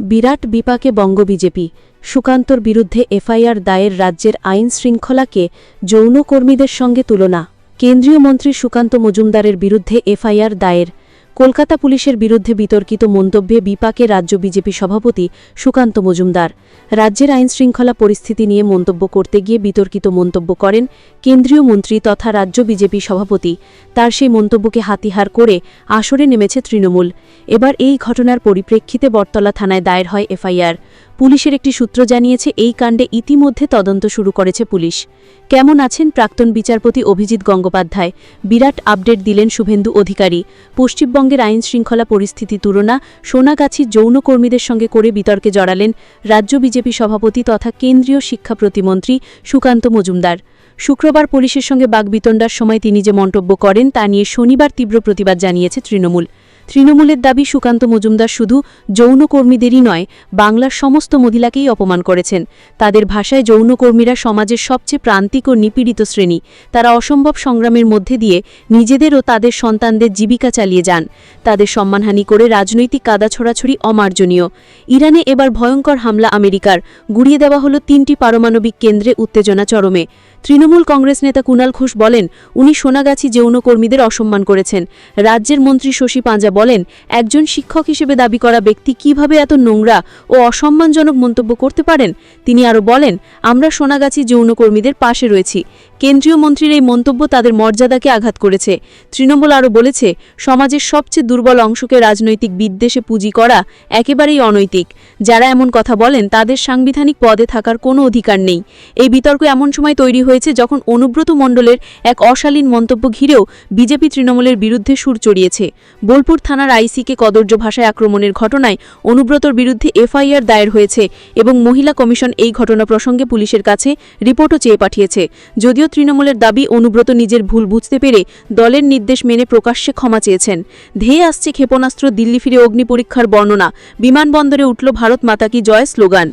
বিরাট বিপাকে বঙ্গ বিজেপি। সুকান্তর বিরুদ্ধে এফআইআর দায়ের রাজ্যের আইন শৃঙ্খলাকে যৌনকর্মীদের সঙ্গে তুলনা। কেন্দ্রীয় মন্ত্রী সুকান্ত মজুমদারের বিরুদ্ধে এফআইআর দায়ের। কলকাতা পুলিশের বিরুদ্ধে বিতর্কিত মন্তব্যে বিপাকে রাজ্য বিজেপি সভাপতি সুকান্ত মজুমদার। রাজ্যের আইন শৃঙ্খলা পরিস্থিতি নিয়ে মন্তব্য করতে গিয়ে বিতর্কিত মন্তব্য করেন কেন্দ্রীয় মন্ত্রী তথা রাজ্য বিজেপি সভাপতি। তার সেই মন্তব্যকে হাতিহার করে আসরে নেমেছে তৃণমূল। এবার এই ঘটনার পরিপ্রেক্ষিতে বটতলা থানায় দায়ের হয় এফআইআর। পুলিশের একটি সূত্র জানিয়েছে, এই কাণ্ডে ইতিমধ্যে তদন্ত শুরু করেছে পুলিশ। কেমন আছেন প্রাক্তন বিচারপতি অভিজিৎ গঙ্গোপাধ্যায়? বিরাট আপডেট দিলেন শুভেন্দু অধিকারী। পশ্চিমবঙ্গের আইন শৃঙ্খলা পরিস্থিতি তুলনা, সোনাগাছি যৌনকর্মীদের সঙ্গে করে বিতর্কে জড়ালেন রাজ্য বিজেপি সভাপতি তথা কেন্দ্রীয় শিক্ষা প্রতিমন্ত্রী সুকান্ত মজুমদার। শুক্রবার পুলিশের সঙ্গে বাগবিতণ্ডার সময় তিনি যে মন্তব্য করেন তা নিয়ে শনিবার তীব্র প্রতিবাদ জানিয়েছে তৃণমূল। তৃণমূলের দাবি সুকান্ত মজুমদার শুধু যৌনকর্মীদেরই নয়, বাংলার সমস্ত মহিলাকেই অপমান করেছেন। তাদের ভাষায় যৌনকর্মীরা সমাজের সবচেয়ে প্রান্তিক ও নিপীড়িত শ্রেণি। তারা অসম্ভব সংগ্রামের মধ্যে দিয়ে নিজেদের ও তাদের সন্তানদের জীবিকা চালিয়ে যান। তাদের সম্মানহানি করে রাজনৈতিক কাদা ছড়াছড়ি অমার্জনীয়। ইরানে এবার ভয়ঙ্কর হামলা আমেরিকার। গুড়িয়ে দেওয়া হল তিনটি পারমাণবিক কেন্দ্রে উত্তেজনা চরমে। তৃণমূল কংগ্রেস নেতা কুণাল ঘোষ বলেন, উনি সোনাগাছি যৌনকর্মীদের অসম্মান করেছেন। রাজ্যের মন্ত্রী শশী পাঁজা বলেন, একজন শিক্ষক হিসেবে দাবি করা ব্যক্তি কীভাবে এত নোংরা ও অসম্মানজনক মন্তব্য করতে পারেন? তিনি আরও বলেন, আমরা সোনাগাছি যৌনকর্মীদের পাশে রয়েছি। কেন্দ্রীয় মন্ত্রীর এই মন্তব্য তাদের মর্যাদাকে আঘাত করেছে। তৃণমূল আরও বলেছে, সমাজের সবচেয়ে দুর্বল অংশকে রাজনৈতিক বিদ্বেষে পুঁজি করা একেবারেই অনৈতিক। যারা এমন কথা বলেন, তাদের সাংবিধানিক পদে থাকার কোনো অধিকার নেই। এই বিতর্ক এমন সময় তৈরি হয়েছে যখন অনুব্রত মণ্ডলের এক অশালীন মন্তব্য ঘিরেও বিজেপি তৃণমূলের বিরুদ্ধে সুর চড়িয়েছে। বোলপুর থানার আইসিকে কদর্য ভাষায় আক্রমণের ঘটনায় অনুব্রতর বিরুদ্ধে এফআইআর দায়ের হয়েছে এবং মহিলা কমিশন এই ঘটনা প্রসঙ্গে পুলিশের কাছে রিপোর্টও চেয়ে পাঠিয়েছে। যদিও তৃণমূলের দাবি, অনুব্রত নিজের ভুল বুঝতে পেরে দলের নির্দেশ মেনে প্রকাশ্যে ক্ষমা চেয়েছেন। ধেয়ে আসছে ক্ষেপণাস্ত্র, দিল্লি ফিরে অগ্নি পরীক্ষার বর্ণনা। বিমানবন্দরে উঠল ভারত মাতা কি জয় স্লোগান।